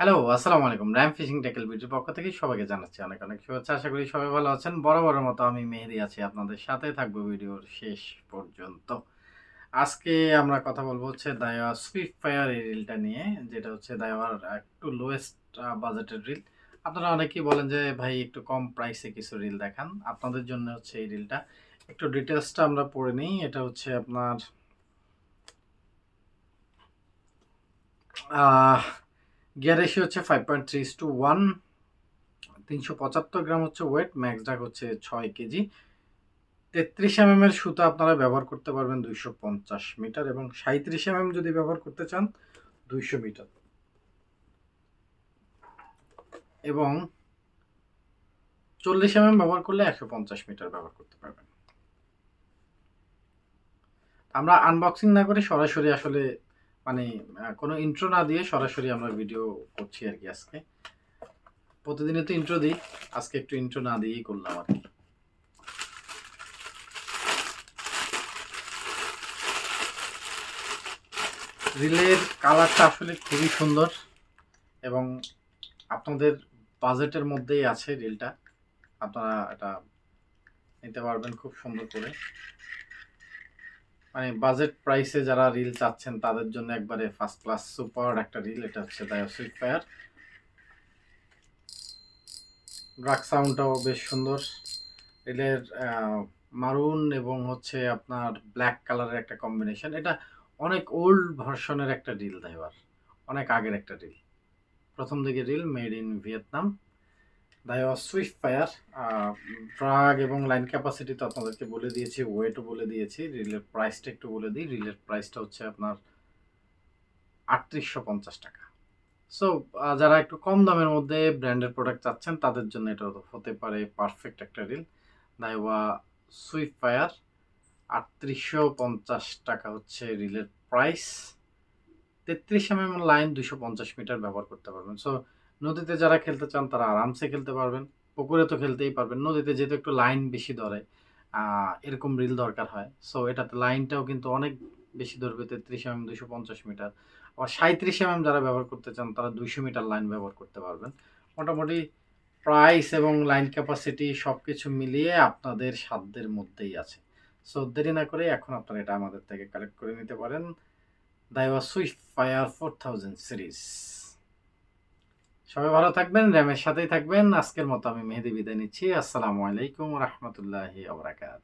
Hello আসসালামু আলাইকুম। RAM fishing tackle বিটির পক্ষ থেকে সবাইকে জানাচ্ছি অনেক অনেক শুভেচ্ছা। আশা করি সবাই ভালো আছেন। বরাবরের মতো আমি মেহেদি আছি আপনাদের সাথে। থাকব ভিডিওর শেষ পর্যন্ত। আজকে আমরা কথা বলব হচ্ছে দায়োয়া সুইফট ফায়ার এই রিলটা নিয়ে, যেটা হচ্ছে দায়োয়ার একটু লোয়েস্ট বাজেটের রিল আপনারা অনেকেই বলেন যে, ভাই, একটু কম প্রাইসে কিছু রিল দেখান। আপনাদের জন্য হচ্ছে এই রিলটা একটু ডিটেলসটা আমরা পড়ে নিই। এটা হচ্ছে আপনার গিয়ার রেশিও হচ্ছে five point three two one তিনশো পঁচাত্তর গ্রাম হচ্ছে ওয়েট ম্যাক্স ডাক হচ্ছে ছয় কেজি। তেত্রিশ এম এর সুতা আপনারা ব্যবহার করতে পারবেন দুইশো পঞ্চাশ মিটার এবং সাঁত্রিশ এম যদি ব্যবহার করতে চান, দুইশো মিটার। এবং চল্লিশ এম ব্যবহার করলে একশো পঞ্চাশ মিটার ব্যবহার করতে পারবেন। আমরা আনবক্সিং না করে সরাসরি আসলে মানে কোনো ইন্ট্রো না দিয়ে সরাসরি আমরা ভিডিও করছি আর কি আজকে। প্রতিদিনে তো ইন্ট্রো দিই, আজকে একটু ইন্ট্রো না দিয়েই করলাম আর কি। রিলের কালারটা আসলে খুবই সুন্দর এবং আপনাদের বাজেটের মধ্যেই আছে রিলটা আপনারা এটা নিতে পারবেন খুব সুন্দর করে। মানে বাজেট প্রাইসে যারা রিল চাচ্ছেন, তাদের জন্য একবারে ফার্স্ট ক্লাস সুপার একটা রিল এটা হচ্ছে ডায়োসিক ফায়ার ড্রাগ সাউন্ডটাও বেশ সুন্দর। রিলের মারুন এবং হচ্ছে আপনার ব্ল্যাক কালারের একটা কম্বিনেশন এটা অনেক ওল্ড ভার্সনের একটা রিল দাইবার অনেক আগের একটা রিল প্রথম দিকে reel made in Vietnam Daiwa Swift fire drag এবং লাইন ক্যাপাসিটি তো আপনাদেরকে বলে দিয়েছি ওয়েটও বলে দিয়েছি, রিলের প্রাইসটা একটু বলে দিই, রিলের প্রাইসটা হচ্ছে আপনার আটত্রিশশো পঞ্চাশ টাকা। সো যারা একটু কম দামের মধ্যে ব্র্যান্ডের প্রোডাক্ট চাচ্ছেন, তাদের জন্য এটা হতে পারে পারফেক্ট একটা রিল দাইওয়া সুইফট ফায়ার আটত্রিশশো পঞ্চাশ টাকা হচ্ছে রিলের প্রাইস তেত্রিশ এম লাইন দুশো পঞ্চাশ মিটার ব্যবহার করতে পারবেন। সো নদীতে যারা খেলতে চান তারা আরামসে খেলতে পারবেন, পুকুরে তো খেলতেই পারবেন। নদীতে যেহেতু একটু লাইন বেশি ধরে এরকম রিল দরকার হয়। সো এটাতে লাইনটাও কিন্তু অনেক বেশি ধরবে, তেত্রিশ এম এম দুশো পঞ্চাশ মিটার আবার সাঁত্রিশ এম এম যারা ব্যবহার করতে চান, তারা দুইশো মিটার লাইন ব্যবহার করতে পারবেন। মোটামুটি প্রাইস এবং লাইন ক্যাপাসিটি সব কিছু মিলিয়ে আপনাদের সাধ্যের মধ্যেই আছে। সো দেরি না করে এখন আপনারা এটা আমাদের থেকে কালেক্ট করে নিতে পারেন। Daiwa Swift fire four thousand series সবাই ভালো থাকবেন, র্যামের সাথেই থাকবেন। আজকের মতো আমি মেহেদি বিদায় নিচ্ছি। আসসালামু আলাইকুম রহমতুল্লাহি আবরাকাত